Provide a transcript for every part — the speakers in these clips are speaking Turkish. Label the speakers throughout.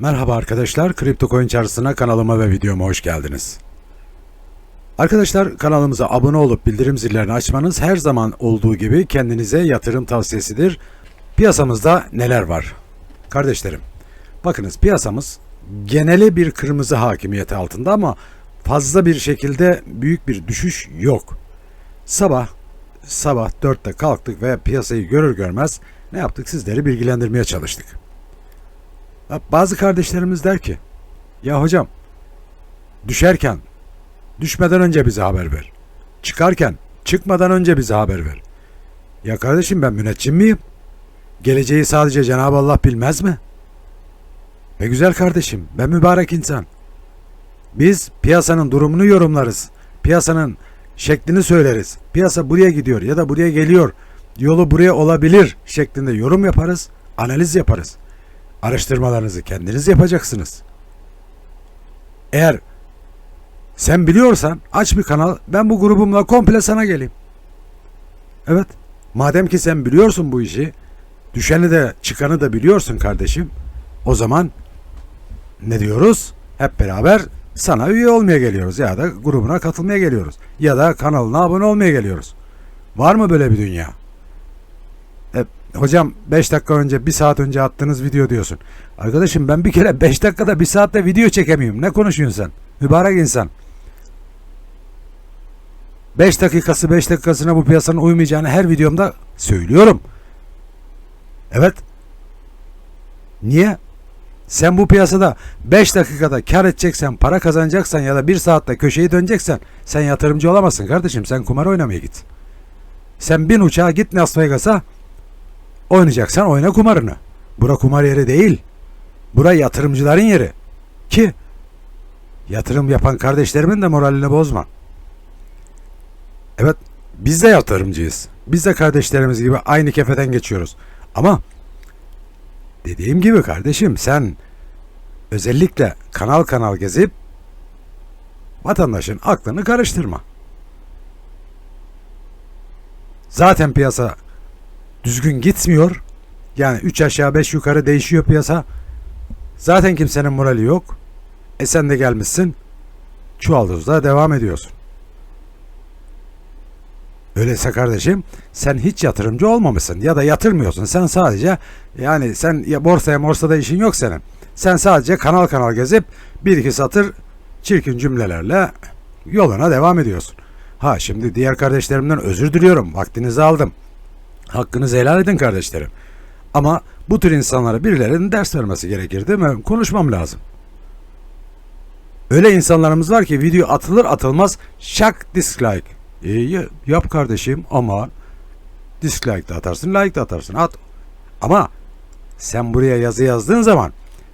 Speaker 1: Merhaba arkadaşlar, Kripto Coin Çarşısı'na kanalıma ve videoma hoş geldiniz. Arkadaşlar kanalımıza abone olup bildirim zillerini açmanız her zaman olduğu gibi kendinize yatırım tavsiyesidir. Piyasamızda neler var? Kardeşlerim, bakınız piyasamız geneli bir kırmızı hakimiyeti altında ama fazla bir şekilde büyük bir düşüş yok. Sabah sabah 4'te kalktık ve piyasayı görür görmez ne yaptık sizleri bilgilendirmeye çalıştık. Bazı kardeşlerimiz der ki, ya hocam düşerken düşmeden önce bize haber ver. Çıkarken çıkmadan önce bize haber ver. Ya kardeşim ben müneccim miyim? Geleceği sadece Cenab-ı Allah bilmez mi? Ve güzel kardeşim ben mübarek insan. Biz piyasanın durumunu yorumlarız. Piyasanın şeklini söyleriz. Piyasa buraya gidiyor ya da buraya geliyor. Yolu buraya olabilir şeklinde yorum yaparız, analiz yaparız. Araştırmalarınızı kendiniz yapacaksınız. Eğer sen biliyorsan aç bir kanal ben bu grubumla komple sana geleyim. Evet. Madem ki sen biliyorsun bu işi, düşeni de çıkanı da biliyorsun kardeşim. O zaman ne diyoruz? Hep beraber sana üye olmaya geliyoruz ya da grubuna katılmaya geliyoruz. Ya da kanalına abone olmaya geliyoruz. Var mı böyle bir dünya? Hocam 5 dakika önce 1 saat önce attığınız video diyorsun. Arkadaşım ben bir kere 5 dakikada 1 saatte video çekemiyorum. Ne konuşuyorsun sen? Mübarek insan. 5 dakikası 5 dakikasına bu piyasanın uymayacağını her videomda söylüyorum. Evet. Niye? Sen bu piyasada 5 dakikada kar edeceksen, para kazanacaksan ya da 1 saatte köşeyi döneceksen sen yatırımcı olamazsın kardeşim. Sen kumar oynamaya git. Sen bin uçağa git Las Vegas'a oynayacaksan oyna kumarını. Bura kumar yeri değil. Bura yatırımcıların yeri. Ki yatırım yapan kardeşlerimin de moralini bozma. Evet biz de yatırımcıyız. Biz de kardeşlerimiz gibi aynı kefeden geçiyoruz. Ama dediğim gibi kardeşim sen özellikle kanal kanal gezip vatandaşın aklını karıştırma. Zaten piyasa düzgün gitmiyor. Yani 3 aşağı 5 yukarı değişiyor piyasa. Zaten kimsenin morali yok. E sen de gelmişsin. Çuvaldızda devam ediyorsun. Öyleyse kardeşim sen hiç yatırımcı olmamışsın ya da yatırmıyorsun. Sen sadece yani sen ya borsaya morsada işin yok senin. Sen sadece kanal kanal gezip bir iki satır çirkin cümlelerle yoluna devam ediyorsun. Ha şimdi diğer kardeşlerimden özür diliyorum. Vaktinizi aldım. Hakkınızı helal edin kardeşlerim. Ama bu tür insanlara birilerinin ders vermesi gerekir değil mi? Konuşmam lazım. Öyle insanlarımız var ki video atılır atılmaz şak dislike. İyi yap kardeşim ama dislike de atarsın like de atarsın at. Ama sen buraya yazı yazdığın zaman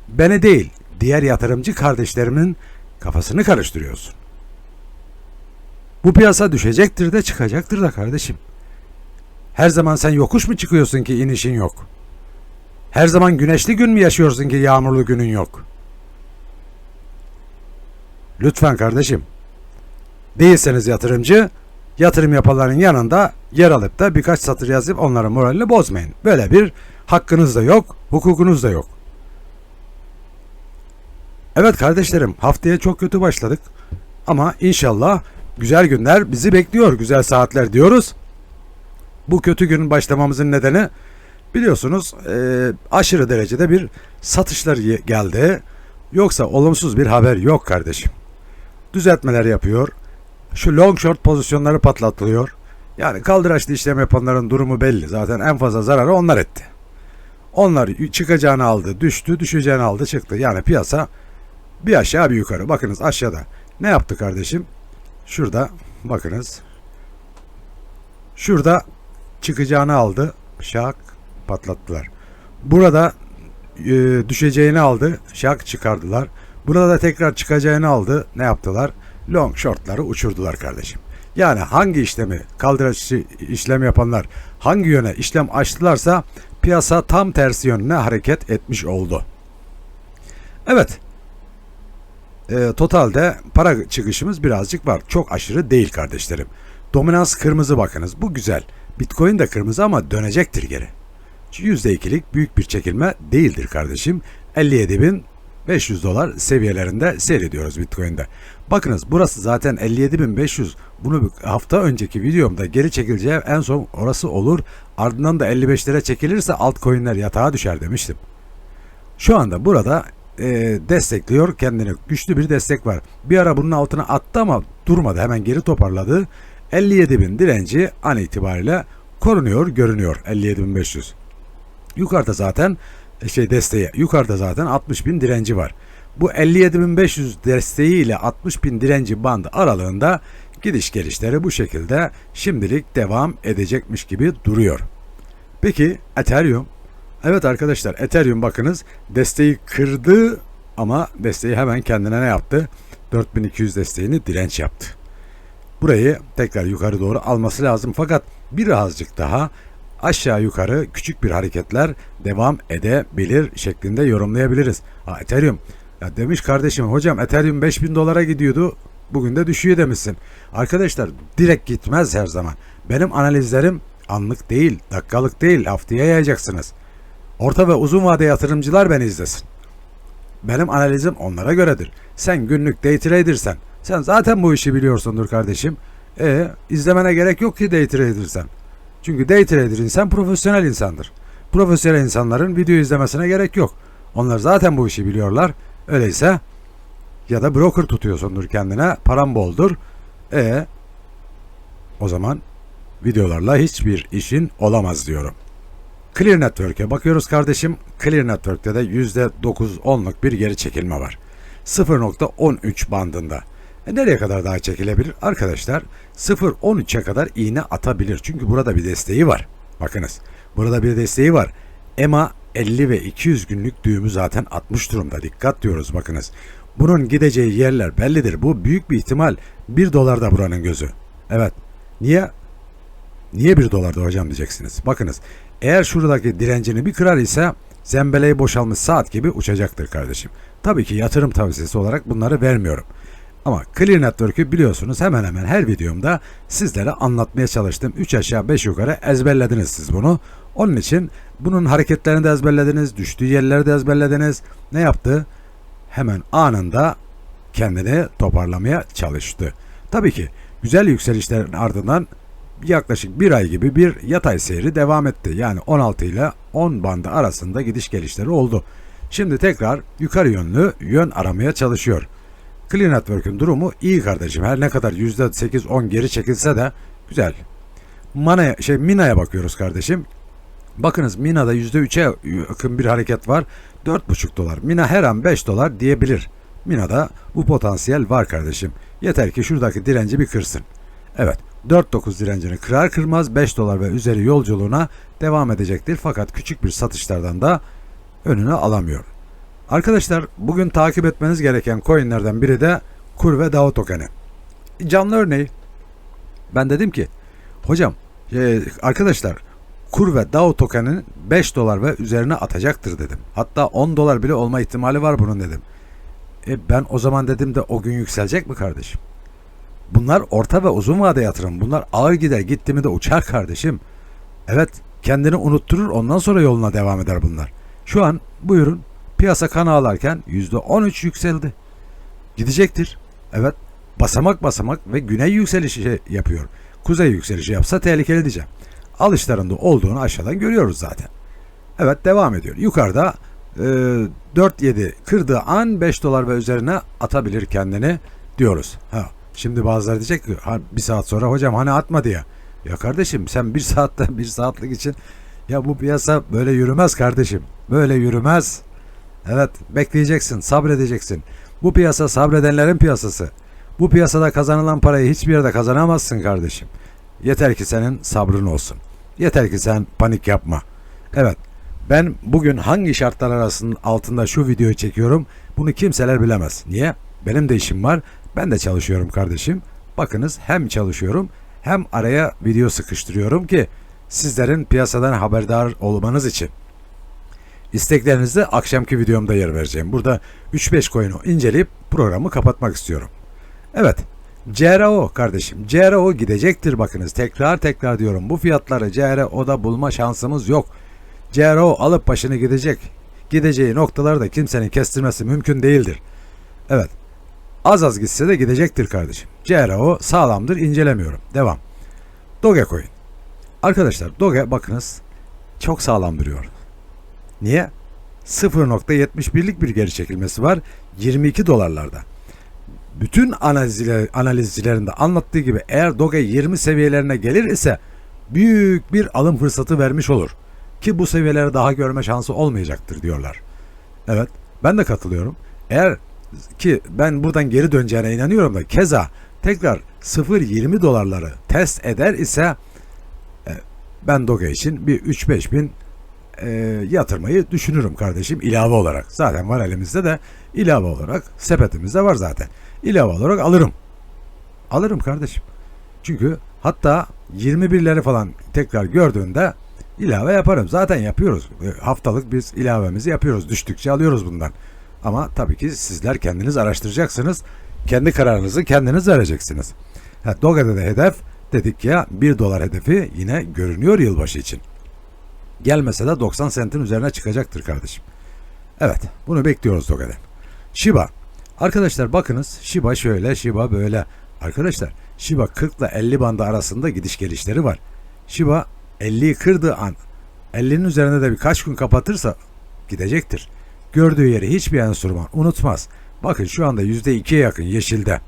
Speaker 1: beni değil diğer yatırımcı kardeşlerimin kafasını karıştırıyorsun. Bu piyasa düşecektir de çıkacaktır da kardeşim. Her zaman sen yokuş mu çıkıyorsun ki inişin yok? Her zaman güneşli gün mü yaşıyorsun ki yağmurlu günün yok? Lütfen kardeşim. Değilseniz yatırımcı, yatırım yapanların yanında yer alıp da birkaç satır yazıp onların moralini bozmayın. Böyle bir hakkınız da yok, hukukunuz da yok. Evet kardeşlerim, haftaya çok kötü başladık. Ama inşallah güzel günler bizi bekliyor, güzel saatler diyoruz. Bu kötü günün başlamamızın nedeni biliyorsunuz e, aşırı derecede bir satışlar geldi. Yoksa olumsuz bir haber yok kardeşim. Düzeltmeler yapıyor. Şu long short pozisyonları patlatılıyor. Yani kaldıraçlı işlem yapanların durumu belli. Zaten en fazla zararı onlar etti. Onlar çıkacağını aldı, düştü, düşeceğini aldı, çıktı. Yani piyasa bir aşağı bir yukarı. Bakınız aşağıda. Ne yaptı kardeşim? Şurada bakınız. Şurada çıkacağını aldı. Şak patlattılar. Burada e, düşeceğini aldı. Şak çıkardılar. Burada da tekrar çıkacağını aldı. Ne yaptılar? Long shortları uçurdular kardeşim. Yani hangi işlemi kaldıraçlı işlem yapanlar hangi yöne işlem açtılarsa piyasa tam tersi yönüne hareket etmiş oldu. Evet. E, totalde para çıkışımız birazcık var. Çok aşırı değil kardeşlerim. Dominans kırmızı bakınız. Bu güzel. Bitcoin de kırmızı ama dönecektir geri. %2'lik büyük bir çekilme değildir kardeşim. 57 bin 500 dolar seviyelerinde seyrediyoruz Bitcoin'de. Bakınız burası zaten 57.500. Bunu hafta önceki videomda geri çekileceği en son orası olur. Ardından da 55'lere çekilirse altcoin'ler yatağa düşer demiştim. Şu anda burada e, destekliyor kendini. Güçlü bir destek var. Bir ara bunun altına attı ama durmadı. Hemen geri toparladı. 57.000 direnci an itibariyle korunuyor, görünüyor 57.500. Yukarıda zaten e, şey desteği, yukarıda zaten 60.000 direnci var. Bu 57.500 desteği ile 60.000 direnci bandı aralığında gidiş gelişleri bu şekilde şimdilik devam edecekmiş gibi duruyor. Peki Ethereum Evet arkadaşlar Ethereum bakınız desteği kırdı ama desteği hemen kendine ne yaptı? 4200 desteğini direnç yaptı. Burayı tekrar yukarı doğru alması lazım fakat birazcık daha aşağı yukarı küçük bir hareketler devam edebilir şeklinde yorumlayabiliriz. Ha, Ethereum ya demiş kardeşim hocam Ethereum 5000 dolara gidiyordu bugün de düşüyor demişsin. Arkadaşlar direkt gitmez her zaman. Benim analizlerim anlık değil, dakikalık değil, haftaya yayacaksınız. Orta ve uzun vade yatırımcılar beni izlesin. Benim analizim onlara göredir. Sen günlük day trader'sen, sen zaten bu işi biliyorsundur kardeşim. E izlemene gerek yok ki day trader'sen. Çünkü day trader insan profesyonel insandır. Profesyonel insanların video izlemesine gerek yok. Onlar zaten bu işi biliyorlar. Öyleyse ya da broker tutuyorsundur kendine, param boldur. E o zaman videolarla hiçbir işin olamaz diyorum. Clear Network'e bakıyoruz kardeşim. Clear Network'te de %9-10'luk bir geri çekilme var. 0.13 bandında. E nereye kadar daha çekilebilir? Arkadaşlar 0.13'e kadar iğne atabilir. Çünkü burada bir desteği var. Bakınız burada bir desteği var. EMA 50 ve 200 günlük düğümü zaten atmış durumda. Dikkat diyoruz bakınız. Bunun gideceği yerler bellidir. Bu büyük bir ihtimal 1 dolar da buranın gözü. Evet. Niye? Niye 1 dolarda hocam diyeceksiniz. Bakınız eğer şuradaki direncini bir kırar ise zembeleyi boşalmış saat gibi uçacaktır kardeşim. Tabii ki yatırım tavsiyesi olarak bunları vermiyorum. Ama Clear Network'ü biliyorsunuz hemen hemen her videomda sizlere anlatmaya çalıştım. 3 aşağı 5 yukarı ezberlediniz siz bunu. Onun için bunun hareketlerini de ezberlediniz, düştüğü yerleri de ezberlediniz. Ne yaptı? Hemen anında kendini toparlamaya çalıştı. Tabii ki güzel yükselişlerin ardından yaklaşık bir ay gibi bir yatay seyri devam etti. Yani 16 ile 10 bandı arasında gidiş gelişleri oldu. Şimdi tekrar yukarı yönlü yön aramaya çalışıyor. Clean Network'ün durumu iyi kardeşim. Her ne kadar %8-10 geri çekilse de güzel. Mana'ya, şey Mina'ya bakıyoruz kardeşim. Bakınız Mina'da %3'e yakın bir hareket var. 4,5 dolar. Mina her an 5 dolar diyebilir. Mina'da bu potansiyel var kardeşim. Yeter ki şuradaki direnci bir kırsın. Evet 4.9 direncini kırar kırmaz 5 dolar ve üzeri yolculuğuna devam edecektir. Fakat küçük bir satışlardan da önünü alamıyor. Arkadaşlar bugün takip etmeniz gereken coinlerden biri de Kur ve DAO tokeni. Canlı örneği. Ben dedim ki hocam e, arkadaşlar Kur ve DAO tokeninin 5 dolar ve üzerine atacaktır dedim. Hatta 10 dolar bile olma ihtimali var bunun dedim. E ben o zaman dedim de o gün yükselecek mi kardeşim? Bunlar orta ve uzun vade yatırım. Bunlar ağır gider. Gitti mi de uçar kardeşim. Evet kendini unutturur ondan sonra yoluna devam eder bunlar. Şu an buyurun piyasa kan ağlarken %13 yükseldi. Gidecektir. Evet basamak basamak ve güney yükselişi yapıyor. Kuzey yükselişi yapsa tehlikeli diyeceğim. Alışlarında olduğunu aşağıdan görüyoruz zaten. Evet devam ediyor. Yukarıda e, 4-7 kırdığı an 5 dolar ve üzerine atabilir kendini diyoruz. Ha, Şimdi bazıları diyecek ki bir saat sonra hocam hani atmadı ya. Ya kardeşim sen bir saatte bir saatlik için ya bu piyasa böyle yürümez kardeşim. Böyle yürümez. Evet bekleyeceksin sabredeceksin. Bu piyasa sabredenlerin piyasası. Bu piyasada kazanılan parayı hiçbir yerde kazanamazsın kardeşim. Yeter ki senin sabrın olsun. Yeter ki sen panik yapma. Evet ben bugün hangi şartlar arasının altında şu videoyu çekiyorum bunu kimseler bilemez. Niye? Benim de işim var. Ben de çalışıyorum kardeşim. Bakınız hem çalışıyorum hem araya video sıkıştırıyorum ki sizlerin piyasadan haberdar olmanız için. İsteklerinizi akşamki videomda yer vereceğim. Burada 3-5 coin'i inceleyip programı kapatmak istiyorum. Evet. CRO kardeşim. CRO gidecektir bakınız. Tekrar tekrar diyorum. Bu fiyatları CRO'da bulma şansımız yok. CRO alıp başını gidecek. gideceği noktalarda kimsenin kestirmesi mümkün değildir. Evet. Az az gitse de gidecektir kardeşim. CRO sağlamdır incelemiyorum. Devam. Dogecoin. Arkadaşlar Doge bakınız çok sağlam duruyor. Niye? 0.71'lik bir geri çekilmesi var 22 dolarlarda. Bütün analizciler, analizcilerin de anlattığı gibi eğer Doge 20 seviyelerine gelir ise büyük bir alım fırsatı vermiş olur. Ki bu seviyeleri daha görme şansı olmayacaktır diyorlar. Evet ben de katılıyorum. Eğer ki ben buradan geri döneceğine inanıyorum da keza tekrar 0.20 dolarları test eder ise e, ben Doge için bir 3-5 bin e, yatırmayı düşünürüm kardeşim ilave olarak. Zaten var elimizde de ilave olarak sepetimizde var zaten. İlave olarak alırım. Alırım kardeşim. Çünkü hatta 21'leri falan tekrar gördüğünde ilave yaparım. Zaten yapıyoruz. E, Haftalık biz ilavemizi yapıyoruz. Düştükçe alıyoruz bundan. Ama tabii ki sizler kendiniz araştıracaksınız. Kendi kararınızı kendiniz vereceksiniz. Ha, Doge'de de hedef dedik ya 1 dolar hedefi yine görünüyor yılbaşı için. Gelmese de 90 sentin üzerine çıkacaktır kardeşim. Evet bunu bekliyoruz Doge'den. Shiba. Arkadaşlar bakınız Shiba şöyle Shiba böyle. Arkadaşlar Shiba 40 ile 50 bandı arasında gidiş gelişleri var. Shiba 50'yi kırdığı an 50'nin üzerinde de birkaç gün kapatırsa gidecektir. Gördüğü yeri hiçbir enstrüman unutmaz. Bakın şu anda %2'ye yakın yeşilde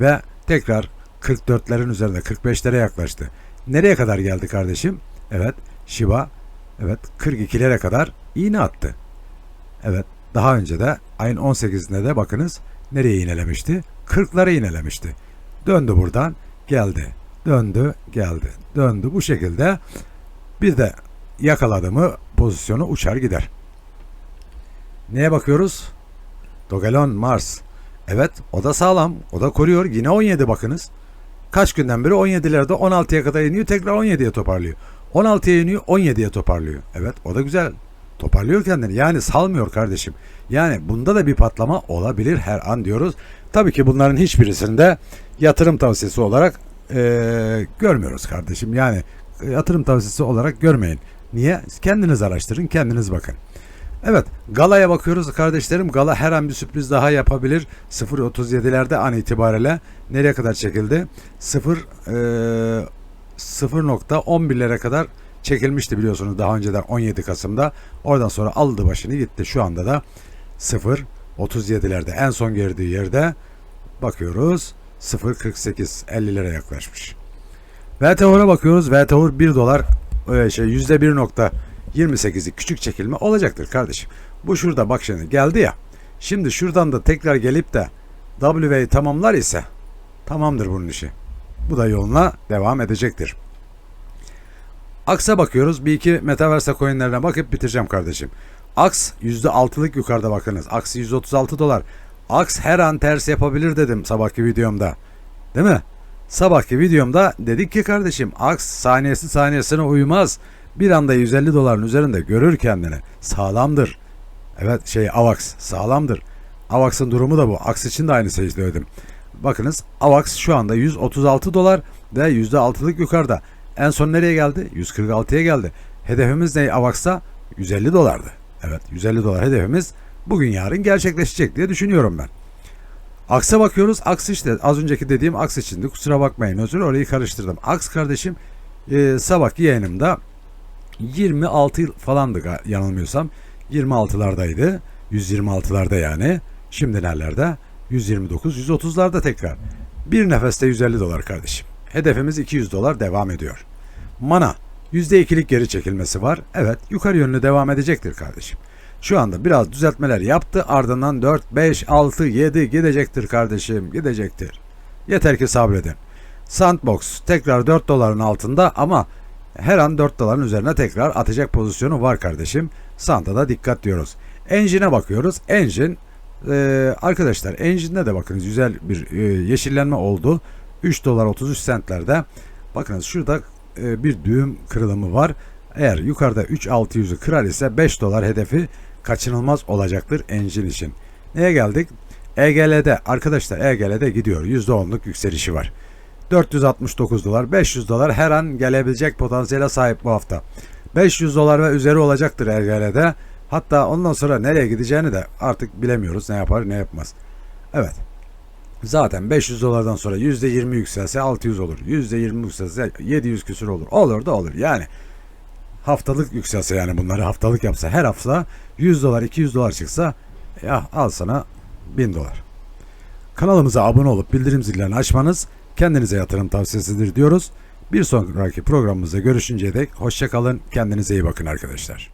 Speaker 1: ve tekrar 44'lerin üzerinde 45'lere yaklaştı. Nereye kadar geldi kardeşim? Evet Shiba evet 42'lere kadar iğne attı. Evet daha önce de ayın 18'inde de bakınız nereye iğnelemişti? 40'lara iğnelemişti. Döndü buradan geldi. Döndü geldi. Döndü bu şekilde bir de yakaladı mı pozisyonu uçar gider. Neye bakıyoruz? Dogelon Mars. Evet o da sağlam. O da koruyor. Yine 17 bakınız. Kaç günden beri 17'lerde 16'ya kadar iniyor. Tekrar 17'ye toparlıyor. 16'ya iniyor 17'ye toparlıyor. Evet o da güzel. Toparlıyor kendini. Yani salmıyor kardeşim. Yani bunda da bir patlama olabilir her an diyoruz. Tabii ki bunların hiçbirisinde yatırım tavsiyesi olarak eee, görmüyoruz kardeşim. Yani e, yatırım tavsiyesi olarak görmeyin. Niye? Kendiniz araştırın, kendiniz bakın. Evet, Gala'ya bakıyoruz kardeşlerim. Gala her an bir sürpriz daha yapabilir. 0.37'lerde an itibariyle nereye kadar çekildi? 0 eee 0.11'lere kadar çekilmişti biliyorsunuz daha önceden 17 Kasım'da. Oradan sonra aldı başını gitti. Şu anda da 0.37'lerde en son girdiği yerde bakıyoruz 0.48 50'lere yaklaşmış. VTH'e bakıyoruz. VTH 1 dolar e, şey %1.28'i küçük çekilme olacaktır kardeşim. Bu şurada bak şimdi geldi ya. Şimdi şuradan da tekrar gelip de W'yi tamamlar ise tamamdır bunun işi. Bu da yoluna devam edecektir. Aks'a bakıyoruz. Bir iki Metaverse coinlerine bakıp bitireceğim kardeşim. Aks %6'lık yukarıda bakınız. Aks 136 dolar. Aks her an ters yapabilir dedim sabahki videomda. Değil mi? Sabahki videomda dedik ki kardeşim Aks saniyesi saniyesine uymaz. Bir anda 150 doların üzerinde görür kendini. Sağlamdır. Evet şey AVAX sağlamdır. AVAX'ın durumu da bu. Aks için de aynı şeyi söyledim. Bakınız AVAX şu anda 136 dolar ve %6'lık yukarıda. En son nereye geldi? 146'ya geldi. Hedefimiz ne AVAX'ta? 150 dolardı. Evet 150 dolar hedefimiz bugün yarın gerçekleşecek diye düşünüyorum ben. Aks'a bakıyoruz. Aks işte az önceki dediğim Aks içindi. Kusura bakmayın özür orayı karıştırdım. Aks kardeşim e, sabahki yayınımda 26 falandı yanılmıyorsam. 26'lardaydı. 126'larda yani. Şimdi nerelerde? 129, 130'larda tekrar. Bir nefeste 150 dolar kardeşim. Hedefimiz 200 dolar devam ediyor. Mana %2'lik geri çekilmesi var. Evet yukarı yönlü devam edecektir kardeşim. Şu anda biraz düzeltmeler yaptı. Ardından 4, 5, 6, 7 gidecektir kardeşim. Gidecektir. Yeter ki sabredin. Sandbox tekrar 4 doların altında ama her an 4 doların üzerine tekrar atacak pozisyonu var kardeşim. Santa da dikkat diyoruz. Engine'e bakıyoruz. Engine e, arkadaşlar Engine'de de bakınız güzel bir e, yeşillenme oldu. 3 dolar 33 centlerde. Bakınız şurada e, bir düğüm kırılımı var. Eğer yukarıda 3600'ü kırar ise 5 dolar hedefi kaçınılmaz olacaktır Engine için. Neye geldik? EGL'de arkadaşlar EGL'de gidiyor. %10'luk yükselişi var. 469 dolar, 500 dolar her an gelebilecek potansiyele sahip bu hafta. 500 dolar ve üzeri olacaktır EGL'de. Hatta ondan sonra nereye gideceğini de artık bilemiyoruz. Ne yapar ne yapmaz. Evet. Zaten 500 dolardan sonra %20 yükselse 600 olur. %20 yükselse 700 küsür olur. Olur da olur. Yani haftalık yükselse yani bunları haftalık yapsa her hafta 100 dolar 200 dolar çıksa ya al sana 1000 dolar. Kanalımıza abone olup bildirim zillerini açmanız kendinize yatırım tavsiyesidir diyoruz. Bir sonraki programımızda görüşünceye dek hoşçakalın. Kendinize iyi bakın arkadaşlar.